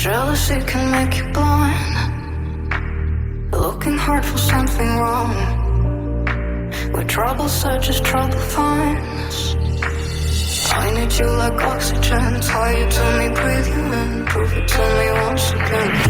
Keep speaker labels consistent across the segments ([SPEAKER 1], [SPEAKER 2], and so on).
[SPEAKER 1] Jealousy can make you blind. Looking hard for something wrong. Where trouble searches, trouble finds. I need you like oxygen. Tie you to me, breathe you in. Prove it to me once again.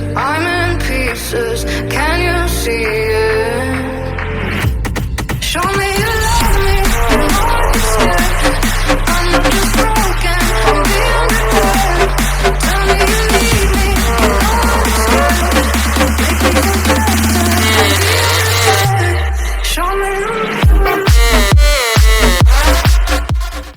[SPEAKER 1] I'm in pieces. Can you see?